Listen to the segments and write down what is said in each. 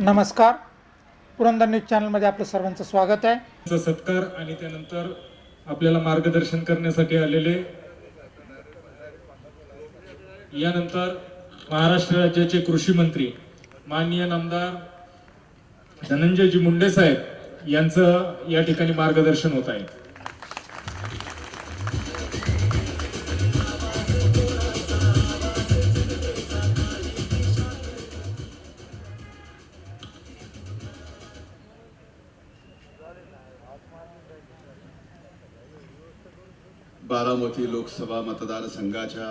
नमस्कार. पुरंदर न्यूज चॅनलमध्ये आपलं सर्वांचं स्वागत आहे. सत्कार आणि त्यानंतर आपल्याला मार्गदर्शन करण्यासाठी आलेले. यानंतर महाराष्ट्र राज्याचे कृषी मंत्री माननीय नामदार धनंजयजी मुंडे साहेब यांचं या ठिकाणी मार्गदर्शन होत आहे. अमरावती लोकसभा मतदारसंघाच्या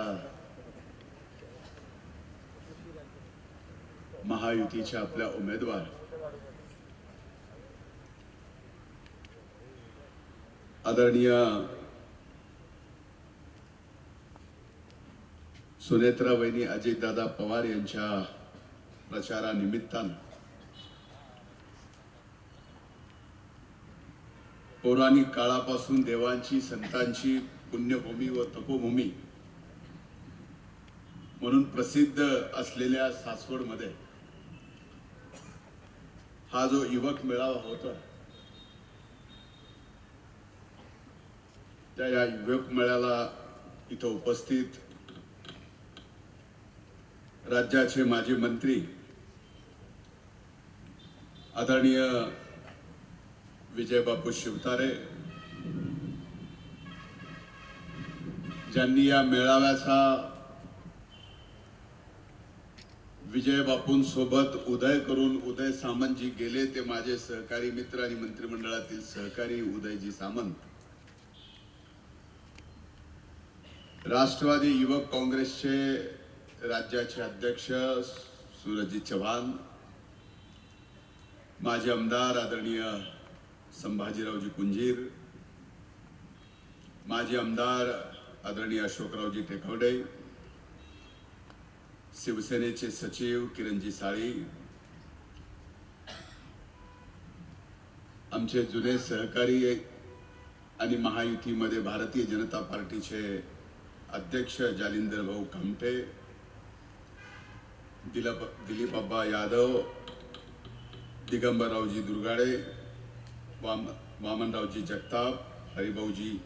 महायुतीच्या आपल्या उमेदवार आदरणीय सुनेत्रा वहिनी अजितदादा पवार यांच्या प्रचारानिमित्तानं पौराणिक काळापासून देवांची संतांची पुण्यभूमी व तपोभूमी. म्हणून प्रसिद्ध असलेल्या सासवडमध्ये हा जो युवक मेळावा होता त्या या युवक मेळ्याला इथं उपस्थित राज्याचे माजी मंत्री आदरणीय विजयबापू शिवतारे ज्यांनी या मेळाव्याचा विजय बापूंसोबत उदय करून उदय सामंत जी गेले ते माझे सहकारी मित्र आणि मंत्रिमंडळातील सहकारी उदयजी सामंत. राष्ट्रवादी युवक काँग्रेसचे राज्याचे अध्यक्ष सूरजजी चव्हाण माझे आमदार आदरणीय संभाजीरावजी कुंजीर माझे आमदार आदरणीय अशोकरावजी टेकवडे शिवसेनेचे सचिव किरणजी साळी आमचे जुने सहकारी आणि महायुतीमध्ये भारतीय जनता पार्टीचे अध्यक्ष जालिंदर भाऊ कामटे दिलीप दिलीपअब्बा यादव दिगंबररावजी दुर्गाडे वाम वामनरावजी जगताप हरिभाऊजी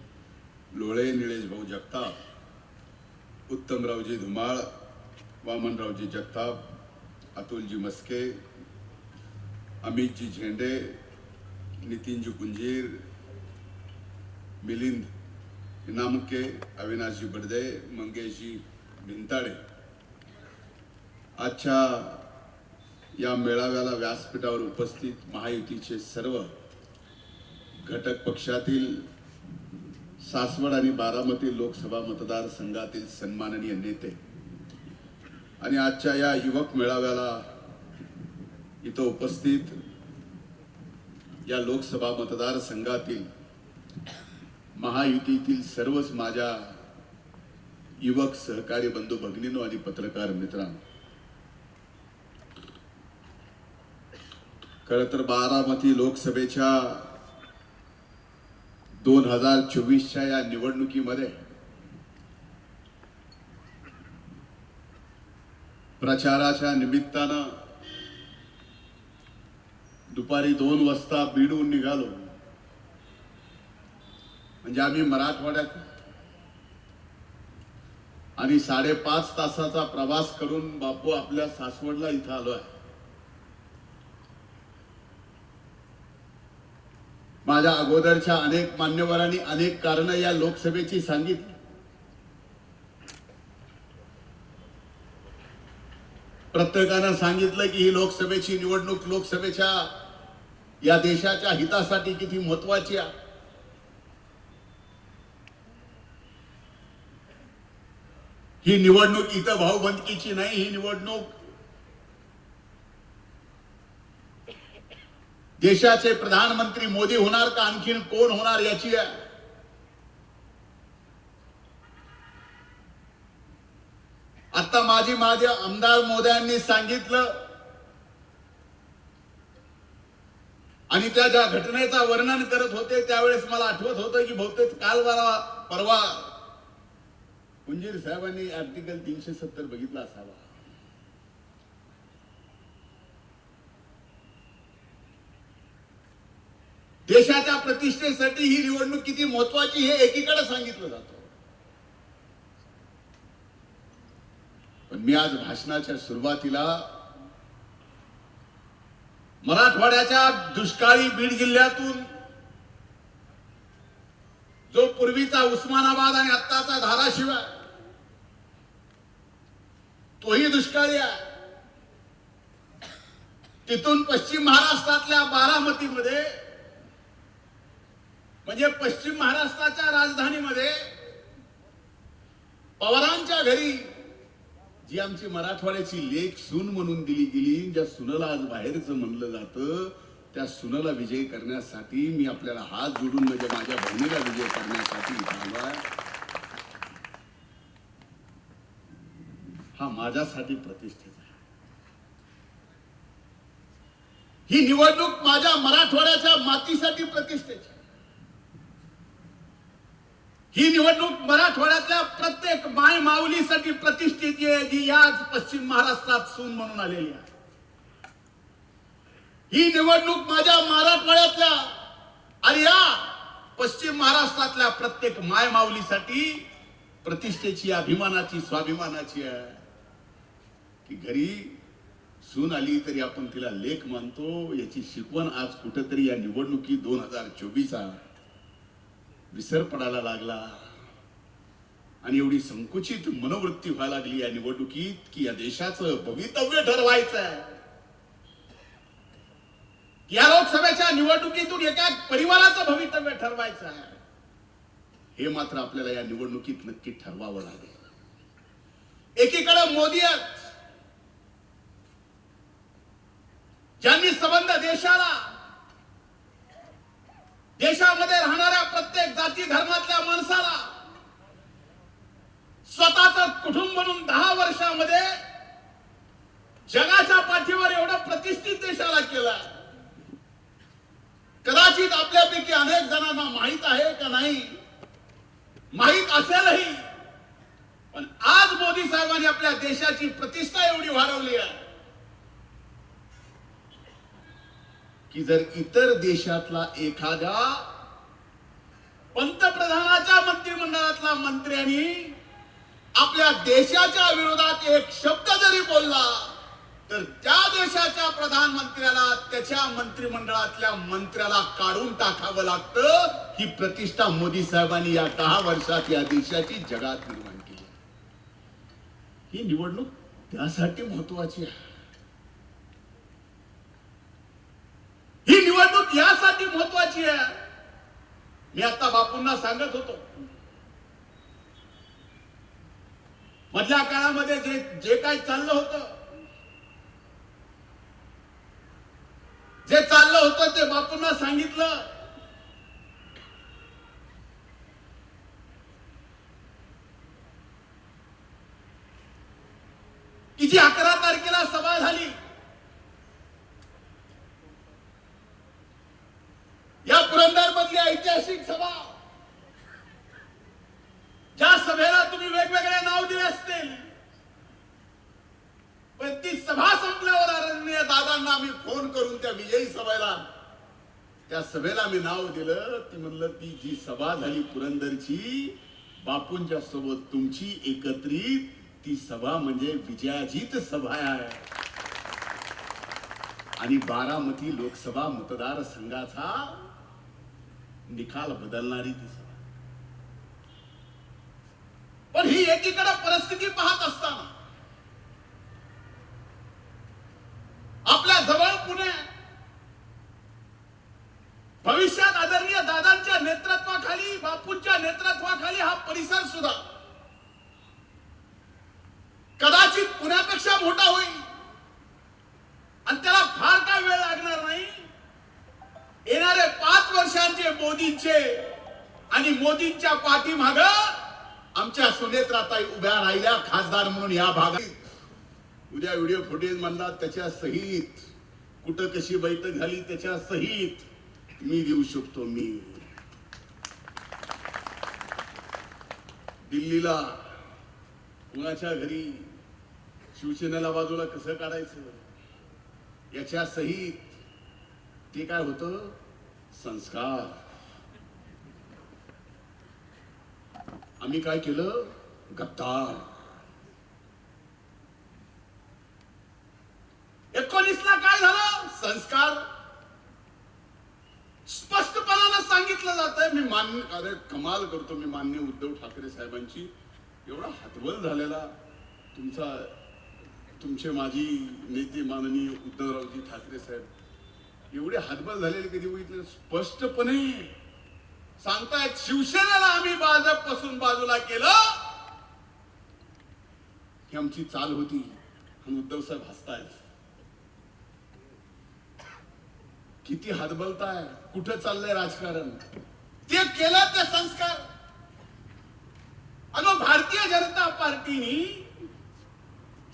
लोळे निळेश भाऊ जगताप उत्तमरावजी धुमाळ वामनरावजी जगताप अतुलजी मस्के अमितजी झेंडे नितीनजी कुंजीर मिलिंद इनामके अविनाशजी बडदे मंगेशजी भिंताडे आजच्या या मेळाव्याला व्यासपीठावर उपस्थित महायुतीचे सर्व घटक पक्षातील सासवड आणि बारामती लोकसभा मतदारसंघातील सन्माननीय नेते आणि आजच्या या युवक मेळाव्याला इथं उपस्थित या लोकसभा मतदारसंघातील महायुतीतील सर्वच माझ्या युवक सहकारी बंधू भगिनीनो आणि पत्रकार मित्रांनो. खर तर बारामती लोकसभेच्या दोन हजार चोवीसच्या या निवडणुकीमध्ये प्रचाराच्या निमित्तानं दुपारी दोन वाजता बीडहून निघालो. म्हणजे आम्ही मराठवाड्यात आणि साडेपाच तासाचा प्रवास करून बापू आपल्या सासवडला इथं आलो आहे माझ्या अगोदरच्या अनेक मान्यवरांनी अनेक कारण या लोकसभेची सांगितली प्रत्येकानं सांगितलं की ही लोकसभेची निवडणूक लोकसभेच्या या देशाच्या हितासाठी किती महत्वाची आहे. ही निवडणूक इथं भाऊबंदकीची नाही ही निवडणूक देशाचे प्रधानमंत्री मोदी होणार का? आणखीन कोण होणार याची आहे? आता माझी माझ्या आमदार मोदयांनी सांगितलं. आणि त्या ज्या घटनेचा वर्णन करत होते त्यावेळेस मला आठवत होतं की बहुतेक काल मला परवा कुंजीर साहेबांनी आर्टिकल तीनशे सत्तर बघितला असावा. देशाच्या प्रतिष्ठेसाठी ही निवडणूक किती महत्वाची हे एकीकडे सांगितलं जातं. पण मी आज भाषणाच्या सुरुवातीला मराठवाड्याच्या दुष्काळी बीड जिल्ह्यातून जो पूर्वीचा उस्मानाबाद आणि आत्ताचा धाराशिव आहे तोही दुष्काळी आहे. तिथून पश्चिम महाराष्ट्रातल्या बारामतीमध्ये म्हणजे पश्चिम महाराष्ट्राच्या राजधानीमध्ये पवारांच्या घरी जी आमची मराठवाड्याची लेख सून म्हणून दिली गेली ज्या सुनला आज बाहेरचं म्हणलं जातं त्या सुनला विजय करण्यासाठी मी आपल्याला हात जोडून म्हणजे माझ्या बहिणीला विजय करण्यासाठी हा माझ्यासाठी प्रतिष्ठेचा आहे ही निवडणूक माझ्या मराठवाड्याच्या मातीसाठी प्रतिष्ठेची आहे. ही निवडणूक मराठवाड्यातल्या प्रत्येक माय माऊलीसाठी प्रतिष्ठेची आहे जी याच पश्चिम महाराष्ट्रात सून म्हणून आलेली आहे. ही निवडणूक माझ्या मराठवाड्यातल्या आणि या पश्चिम महाराष्ट्रातल्या प्रत्येक माय माऊलीसाठी प्रतिष्ठेची अभिमानाची स्वाभिमानाची आहे. की घरी सून आली तरी आपण तिला लेख मानतो याची शिकवण आज कुठेतरी या निवडणुकी दोन हजार चोवीस आहे. विसर पडायला लागला. आणि एवढी संकुचित मनोवृत्ती व्हायला लागली या निवडणुकीत की या देशाचं भवितव्य ठरवायचं आहे या लोकसभेच्या निवडणुकीतून एका परिवाराचं भवितव्य ठरवायचं आहे हे मात्र आपल्याला या निवडणुकीत नक्की ठरवावं लागेल. एकीकडे मोदी ज्यांनी संबंध देशाला देशामध्ये राहणाऱ्या प्रत्येक जाती धर्मातल्या माणसाला स्वतःच कुटुंब म्हणून दहा वर्षामध्ये जगाच्या पाठीवर एवढं प्रतिष्ठित देशाला केलं कदाचित आपल्यापैकी अनेक जणांना माहीत आहे का नाही? माहीत असेलही. पण आज मोदी साहेबांनी आपल्या देशाची प्रतिष्ठा एवढी वाढवली आहे की जर इतर देशातला एखादा पंतप्रधानाच्या मंत्रिमंडळातला मंत्र्यांनी आपल्या देशाच्या विरोधात एक शब्द जरी बोलला तर त्या देशाच्या प्रधानमंत्र्याला त्याच्या मंत्रिमंडळातल्या मंत्र्याला काढून टाकावं लागतं. ही प्रतिष्ठा मोदी साहेबांनी या दहा वर्षात या देशाची जगात निर्माण केली ही निवडणूक त्यासाठी महत्वाची आहे. ही निवडणूक यासाठी महत्वाची आहे. मी आता बापूंना सांगत होतो. मधल्या काळामध्ये जे जे काही चाललं होतं जे चाललं होतं ते बापूंना सांगितलं. की जी अकरा तारखेला सभा झाली या पुरंदर मधली ऐतिहासिक सभा ज्या सभेला तुम्ही वेगवेगळे नाव दिले असतील पण ती सभा संपल्यावर अरण्य दादांना मी फोन करून त्या विजयी सभेला त्या सभेला मी नाव दिलं. ती म्हणलं ती जी सभा झाली पुरंदरची बापूंच्या सोबत तुमची एकत्रित ती सभा म्हणजे विजयाजीत सभा आहे. आणि बारामती लोकसभा मतदारसंघाचा निकाल बदलणारी ती सभा. पण ही एकीकडे परिस्थिती पाहत असताना आपल्या जवळ पुणे भविष्यात आदरणीय दादांच्या नेतृत्वाखाली बापूंच्या नेतृत्वाखाली हा परिसर सुद्धा कदाचित पुण्यापेक्षा मोठा होईल आणि त्याला फार काय वेळ लागणार नाही येणारे पाच वर्षांचे मोदींचे आणि मोदींच्या पाठीमाग आमच्या सुनेत्राताई उभ्या राहिल्या खासदार म्हणून या भागात. उद्या व्हिडिओ फुटेज म्हणला त्याच्या सहित. कुठं कशी बैठक झाली त्याच्या सहित. मी देऊ शकतो मी. दिल्लीला कुणाच्या घरी शिवसेनेला बाजूला कसं काढायचं? याच्या सहित ते काय होतं? संस्कार. आम्ही काय केलं? गद्दार। एकोणीसला काय झालं? संस्कार. स्पष्टपणानं सांगितलं जातंय. मी मान्य अरे कमाल करतो मी मान्य उद्धव ठाकरे साहेबांची. एवढा हतबल झालेला तुमचा तुमचे माजी नेते माननीय उद्धवरावजी ठाकरे साहेब. एवढे हातबल झालेले कधी बघितले? स्पष्टपणे सांगतायत शिवसेनेला आम्ही भाजपपासून बाजूला केलं. ही आमची चाल होती. आणि उद्धव साहेब हसतायत. किती हातबलताय कुठं चाललंय राजकारण? ते केलं ते संस्कार. अनो भारतीय जनता पार्टीनी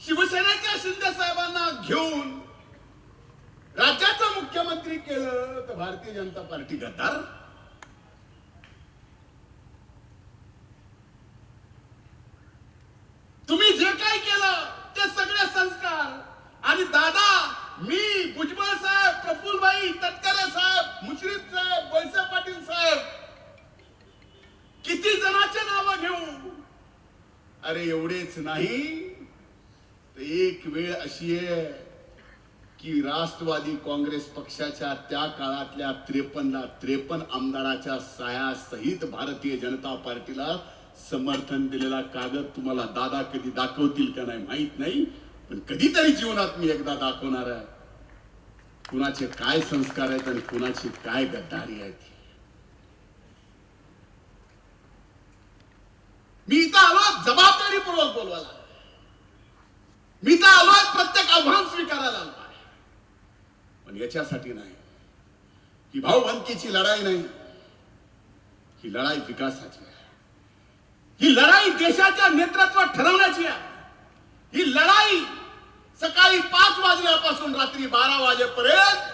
शिवसेनेच्या शिंदे साहेबांना घेऊन राज्याचं मुख्यमंत्री केलं तर भारतीय जनता पार्टी गद्दार तुम्ही जे काय केलं ते सगळे संस्कार. आणि दादा मी भुजबळ साहेब प्रफुलबाई तटकरे साहेब मुश्रीफ साहेब वैसे पाटील साहेब किती जणांचे नाव घेऊ? अरे एवढेच नाही. तर एक वेळ अशी आहे की राष्ट्रवादी काँग्रेस पक्षाच्या त्या काळातल्या त्रेपन्न त्रेपन्न आमदाराच्या साया सहित भारतीय जनता पार्टीला समर्थन दिलेला कागद तुम्हाला दादा कधी दाखवतील का नाही माहीत नाही पण कधीतरी जीवनात मी एकदा दाखवणार आहे. कुणाचे काय संस्कार आहेत आणि कुणाची काय गद्दारी आहेत मी इथं आलो जबाबदारीपूर्वक बोलवायला. मी तर आलोय प्रत्येक आव्हान स्वीकारायला आलोय. पण याच्यासाठी नाही. ही भाऊबंदकीची लढाई नाही. ही लढाई विकासाची आहे. ही लढाई देशाच्या नेतृत्वात ठरवण्याची आहे. ही लढाई सकाळी पाच वाजल्यापासून रात्री बारा वाजेपर्यंत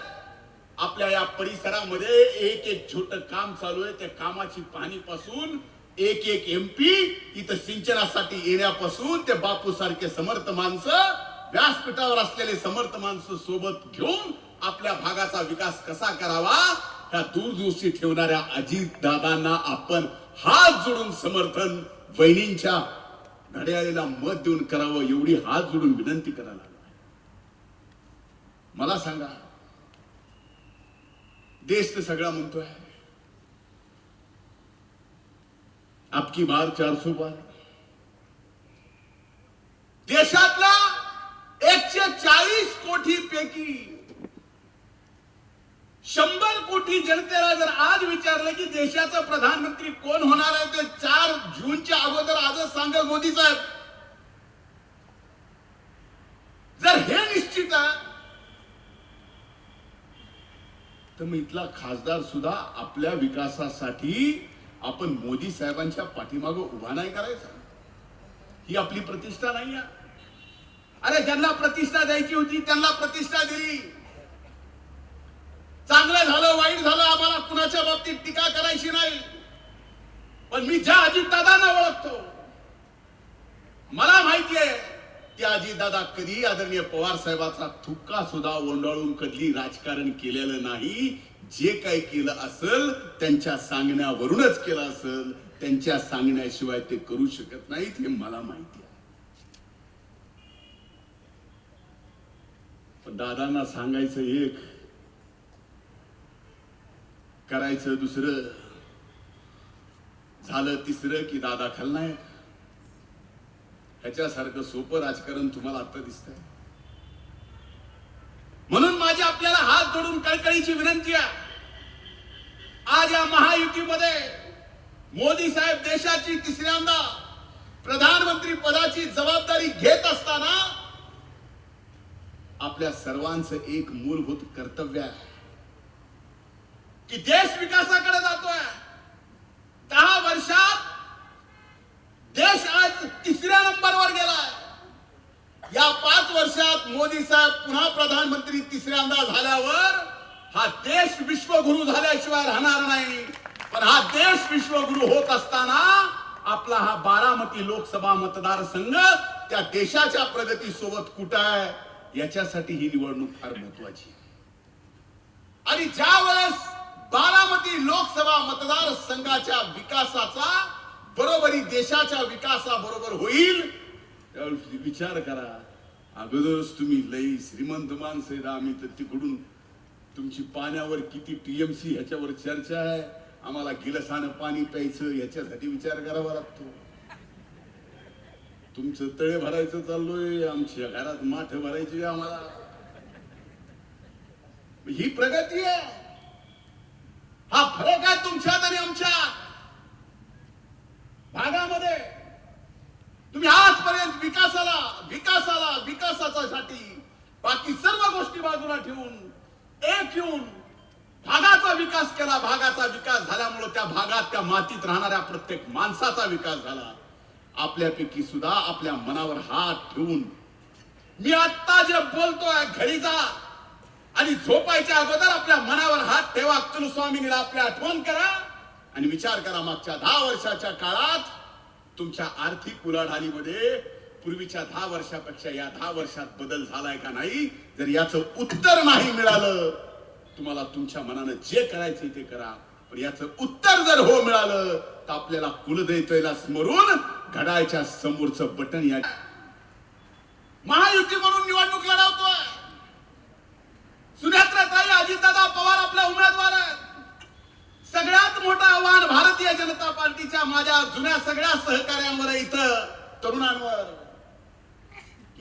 आपल्या या परिसरामध्ये एक एक छोट काम चालू आहे. त्या कामाची पाहणी पासून एक एक एमपी इथं सिंचनासाठी येण्यापासून ते बापू सारखे समर्थ माणसं व्यासपीठावर असलेले समर्थ माणसं सोबत घेऊन आपल्या भागाचा विकास कसा करावा ह्या दूरदृष्टी ठेवणाऱ्या अजित दादांना आपण हात जोडून समर्थन बहिणींच्या घड्याळीला मत देऊन करावं एवढी हात जोडून विनंती करायला मला सांगा देश तर सगळा म्हणतोय. आपकी बार चारसो बार. देशातला एकशे चाळीस कोटी पैकी शंभर कोटी जनतेला जर आज विचारलं की देशाचा प्रधानमंत्री कोण होणार आहे ते चार जूनच्या अगोदर आजच सांगेल मोदी साहेब. जर हे निश्चित आहे तर मग इथला खासदार सुद्धा आपल्या विकासासाठी आपण मोदी साहेबांच्या पाठीमागं उभा नाही करायचा. ही आपली प्रतिष्ठा नाही अरे ज्यांना प्रतिष्ठा द्यायची होती त्यांना प्रतिष्ठा दिली. चांगलं झालं वाईट झालं आम्हाला कुणाच्या बाबतीत टीका करायची नाही. पण मी ज्या अजितदादांना ओळखतो मला माहिती आहे की अजितदादा कधी आदरणीय पवार साहेबाचा थुक्का सुद्धा ओंडाळून कधी राजकारण केलेलं नाही. जे काही केलं असेल त्यांच्या सांगण्यावरूनच केलं असेल. त्यांच्या सांगण्याशिवाय ते करू शकत नाहीत हे मला माहिती आहे. पण दादांना सांगायचं एक करायचं दुसरं? झालं तिसरं की दादा खलनायक? ह्याच्यासारखं सोपं राजकारण तुम्हाला आता दिसतंय. म्हणून माझी आपल्याला हात जोडून कळकळीची विनंती आहे. आज या महायुतीमध्ये मोदी साहेब देशाची तिसऱ्यांदा प्रधानमंत्री पदाची जबाबदारी घेत असताना आपल्या सर्वांचं एक मूलभूत कर्तव्य आहे. की देश विकासाकडे जातोय. दहा वर्षात देश आज तिसऱ्या नंबरवर गेलाय. या पाच वर्षात मोदी साहेब पुन्हा प्रधानमंत्री तिसऱ्यांदा झाल्यावर हा देश विश्वगुरु झाल्याशिवाय राहणार नाही. पण हा देश विश्वगुरु होत असताना आपला हा बारामती लोकसभा मतदारसंघ त्या देशाच्या प्रगतीसोबत कुठं आहे याच्यासाठी ही निवडणूक फार महत्वाची आणि ज्या वेळेस बारामती लोकसभा मतदार संघाच्या विकासाचा बरोबरी देशाच्या विकासाबरोबर होईल. त्यावेळी विचार करा. अगोदरच तुम्ही लई श्रीमंत माणसं आहे आम्ही तर तिकडून तुमची पाण्यावर किती टीएमसी ह्याच्यावर चर्चा आहे? आम्हाला गिलसानं पाणी प्यायचं ह्याच्यासाठी विचार करावा लागतो. तुमचं तळे भरायचं चाललोय आमच्या घरात माठ भरायची आम्हाला. ही प्रगती आहे. हा फरक आहे तुमच्यात आणि आमच्यात. भागामध्ये. तुम्ही आजपर्यंत विकासाला विकासाला विकासासाठी बाकी सर्व गोष्टी बाजूला ठेवून एक येऊन भागाचा विकास केला. भागाचा विकास झाल्यामुळे त्या भागात त्या मातीत राहणाऱ्या प्रत्येक माणसाचा विकास झाला. आपल्यापैकी सुद्धा आपल्या मनावर हात ठेवून मी आत्ता जे बोलतोय घरी जा. आणि झोपायच्या अगोदर आपल्या मनावर हात ठेवा. कुलस्वामिनीला आपल्या आठवण करा आणि विचार करा मागच्या दहा वर्षाच्या काळात तुमच्या आर्थिक उलाढालीमध्ये पूर्वीच्या दहा वर्षापेक्षा या दहा वर्षात बदल झालाय का नाही? जर याचं उत्तर नाही मिळालं तुम्हाला तुमच्या मनानं जे करायचं ते करा. पण याचं उत्तर जर हो मिळालं तर आपल्याला कुलदैवतेला स्मरून घडायच्या समोरचं बटन या महायुती म्हणून निवडणूक लढवतोय. सुनेत्राताई अजितदादा पवार आपल्या उमेदवार आहेत. सगळ्यात मोठं आव्हान भारतीय जनता पार्टीच्या माझ्या जुन्या सगळ्या सहकार्यांवर इथं तरुणांवर.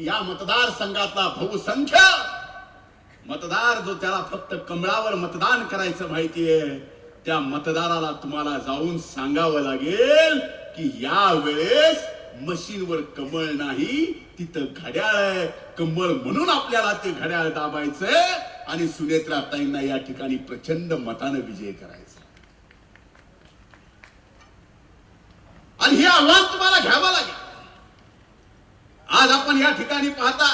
या मतदारसंघातला बहुसंख्य मतदार जो त्याला फक्त कमळावर मतदान करायचं माहितीये त्या मतदाराला तुम्हाला जाऊन सांगावं लागेल की या वेळेस मशीनवर कमळ नाही तिथं घड्याळ आहे. कमळ म्हणून आपल्याला ते घड्याळ दाबायचंय. आणि सुनेत्राताईंना या ठिकाणी प्रचंड मतानं विजय करायचा. आणि हे आव्हान तुम्हाला घ्यावं लागेल. आज आपण या ठिकाणी पाहता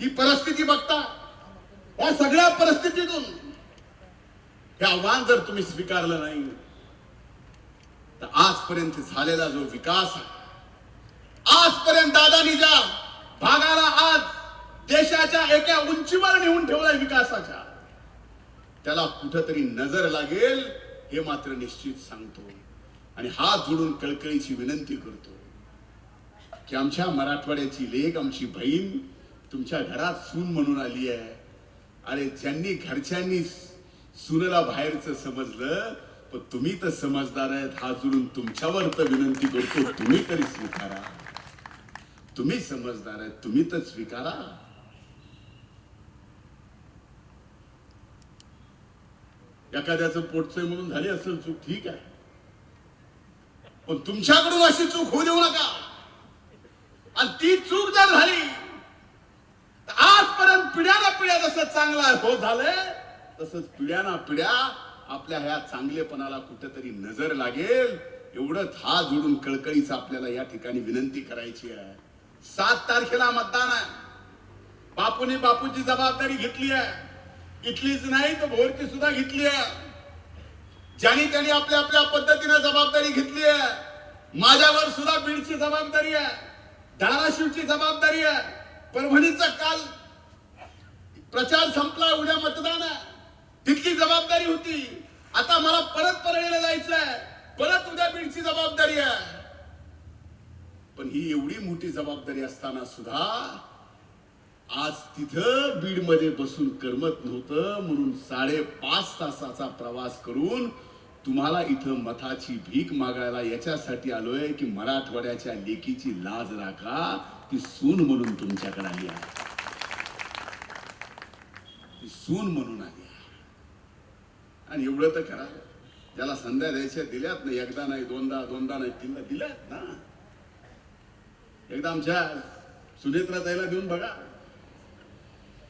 ही परिस्थिती बघता या सगळ्या परिस्थितीतून हे आव्हान जर तुम्ही स्वीकारलं नाही तर आजपर्यंत झालेला जो विकास आहे आजपर्यंत दादानी ज्या भागाला आज देशाच्या एका उंचीवर नेऊन ठेवलाय विकासाच्या. त्याला कुठंतरी नजर लागेल हे मात्र निश्चित सांगतो. आणि हात जोडून कळकळीची विनंती करतो की आमच्या मराठवाड्याची लेख आमची बहीण तुमच्या घरात सून म्हणून आली आहे. अरे ज्यांनी घरच्यांनी सुनेला बाहेरचं समजलं पण तुम्ही तर समजदार आहेत. हात जोडून तुमच्यावर तर विनंती करतो तुम्ही तरी स्वीकारा. तुम्ही समजदार आहेत तुम्ही तर स्वीकारा. एखाद्याचं पोटचंय म्हणून झाली असेल चूक ठीक आहे. पण तुमच्याकडून अशी चूक होऊ देऊ नका. आणि ती चूक जर झाली तर आजपर्यंत पिढ्याना पिढ्या जसं चांगला हो झालंय तसंच पिढ्याना पिढ्या आपल्या ह्या चांगलेपणाला कुठेतरी नजर लागेल. एवढंच हा जोडून कळकळीच आपल्याला या ठिकाणी विनंती करायची आहे. सात तारखेला मतदान आहे. बापूने बापूची जबाबदारी घेतली आहे. इथलीच नाही तर भोरची सुद्धा घेतली आहे. ज्यांनी त्यांनी आपल्या आपल्या पद्धतीने जबाबदारी घेतली आहे. माझ्यावर सुद्धा बीडची जबाबदारी आहे. धाराशिवची जबाबदारी आहे. परभणीचा काल प्रचार संपला उद्या मतदान आहे. तिथली जबाबदारी होती. आता मला परत परळीला जायचं आहे. परत उद्या बीडची जबाबदारी आहे. पण ही एवढी मोठी जबाबदारी असताना सुद्धा आज तिथं बीडमध्ये बसून करमत नव्हतं म्हणून साडेपाच तासाचा प्रवास करून तुम्हाला इथं मथाची भीक मागायला याच्यासाठी आलोय की मराठवाड्याच्या लेकीची लाज राखा ती सून म्हणून तुमच्याकडे आली आहे. ती सून म्हणून आली आहे. आणि एवढं तर करा. त्याला संध्या द्यायच्या दिल्यात ना. एकदा नाही दोनदा दोनदा नाही तीनदा दिल्यात ना. एकदा आमच्या सुनेत्रा ताईला देऊन बघा.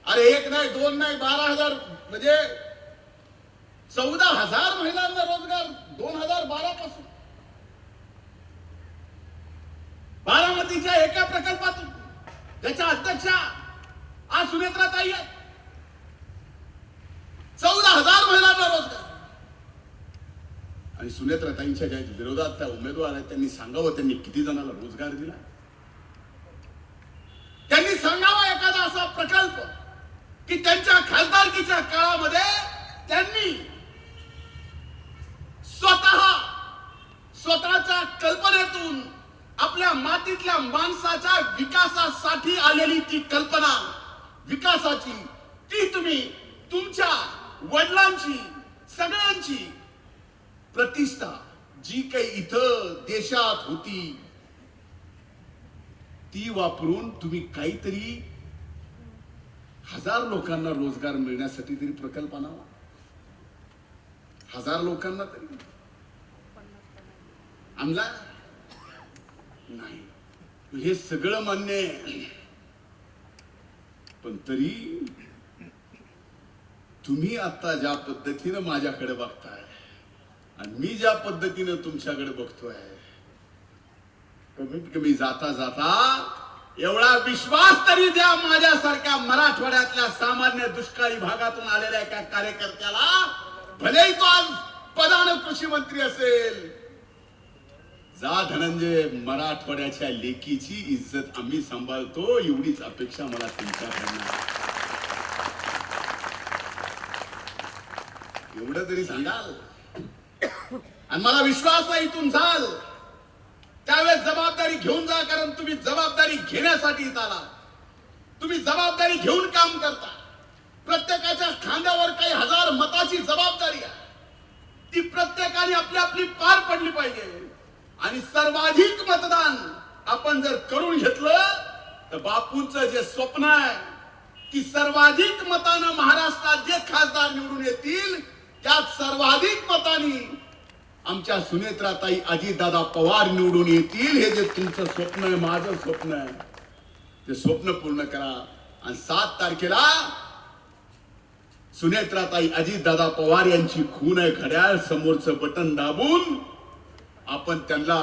अरे एक नाही दोन नाही बारा हजार म्हणजे चौदा हजार महिलांना रोजगार दोन हजार बारा पासून बारामतीच्या एका प्रकल्पातून. त्याच्या अध्यक्षा आज सुनेत्रा ताई आहेत. चौदा हजार महिलांना रोजगार. आणि सुनेत्रा ताईंच्या ज्या विरोधात त्या उमेदवार आहेत त्यांनी सांगावं त्यांनी किती जणांना रोजगार दिला त्यांनी सांगावा एखादा असा प्रकल्प की त्यांच्या खासदारकीच्या काळामध्ये त्यांनी स्वतः स्वतःच्या कल्पनेतून आपल्या मातीतल्या माणसाच्या विकासासाठी आलेली ती कल्पना विकासाची ती तुम्ही तुमच्या वडिलांची सगळ्यांची प्रतिष्ठा जी काही इथं देशात होती ती वापरून तुम्ही काहीतरी हजार लोकांना रोजगार मिळण्यासाठी तरी प्रकल्प आणावा. हजार लोकांना तरी. आणला? नाही. हे सगळं मान्य आहे. पण तरी तुम्ही आता ज्या पद्धतीनं माझ्याकडे बघताय आणि मी ज्या पद्धतीनं तुमच्याकडे बघतोय कमीत कमी जाता जाता एवढा विश्वास तरी द्या माझ्यासारख्या मराठवाड्यातल्या सामान्य दुष्काळी भागातून आलेल्या एका कार्यकर्त्याला. भलेही तो आज पदान कृषी मंत्री असेल. जा धनंजय मराठवाड्याच्या लेकीची इज्जत आम्ही सांभाळतो एवढीच अपेक्षा मला तुमच्याकडनं एवढं तरी सांगाल. आणि मला विश्वास आहे इथून जाल. त्यावेळेस जबाबदारी घेऊन जा कारण तुम्ही जबाबदारी घेण्यासाठी आला तुम्ही जबाबदारी घेऊन काम करता. प्रत्येकाच्या खांद्यावर काही हजार मताची जबाबदारी आहे. ती प्रत्येकाने आपली आपली पार पडली पाहिजे. आणि सर्वाधिक मतदान आपण जर करून घेतलं तर बापूंचं जे स्वप्न आहे की सर्वाधिक मतानं महाराष्ट्रात जे खासदार निवडून येतील त्यात सर्वाधिक मतांनी आमच्या सुनेत्राताई अजितदादा पवार निवडून येतील हे जे तुमचं स्वप्न आहे माझं स्वप्न आहे ते स्वप्न पूर्ण करा. आणि सात तारखेला सुनेत्राताई अजितदादा पवार यांची खून आहे घड्याळ समोरचं बटन दाबून आपण त्यांना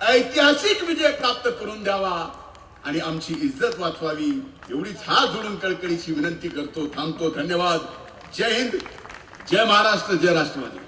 ऐतिहासिक विजय प्राप्त करून द्यावा आणि आमची इज्जत वाचवावी. एवढीच हात जोडून कळकळीची विनंती करतो थांबतो. धन्यवाद. जय हिंद. जय महाराष्ट्र जय राष्ट्रवादी.